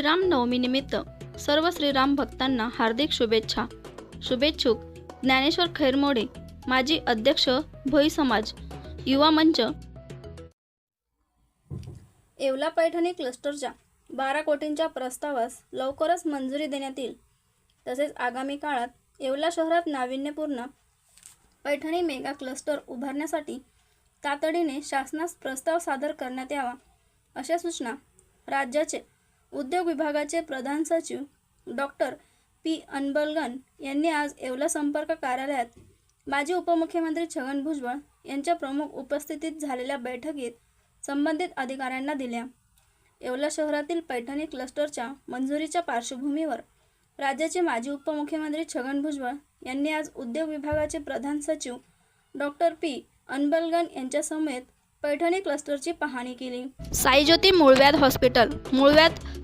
श्रीराम नवमीनिमित्त सर्व श्रीराम भक्तांना हार्दिक शुभेच्छा. शुभेच्छुक ज्ञानेश्वर खैरमोडे माजी अध्यक्ष भोई समाज युवा मंच. येवला पैठणी क्लस्टरच्या बारा कोटींच्या प्रस्तावास लवकरच मंजुरी देण्यात येईल. तसेच आगामी काळात येवला शहरात नाविन्यपूर्ण पैठणी मेगा क्लस्टर उभारण्यासाठी तातडीने शासनास प्रस्ताव सादर करण्यात यावा अशा सूचना राज्याचे उद्योग विभागाचे प्रधान सचिव डॉक्टर पी अनबलगन यांनी आज येवला संपर्क कार्यालयात माजी उपमुख्यमंत्री छगन भुजबळ यांच्या प्रमुख उपस्थितीत झालेल्या बैठकीत संबंधित अधिकाऱ्यांना दिल्या. येवला शहरातील पैठणी क्लस्टरच्या मंजुरीच्या पार्श्वभूमीवर राज्याचे माजी उपमुख्यमंत्री छगन भुजबळ यांनी आज उद्योग विभागाचे प्रधान सचिव डॉक्टर पी अनबलगन यांच्यासमवेत पैठणी क्लस्टरची पाहणी केली. साईज्योती मूळव्याध हॉस्पिटल मूळव्याध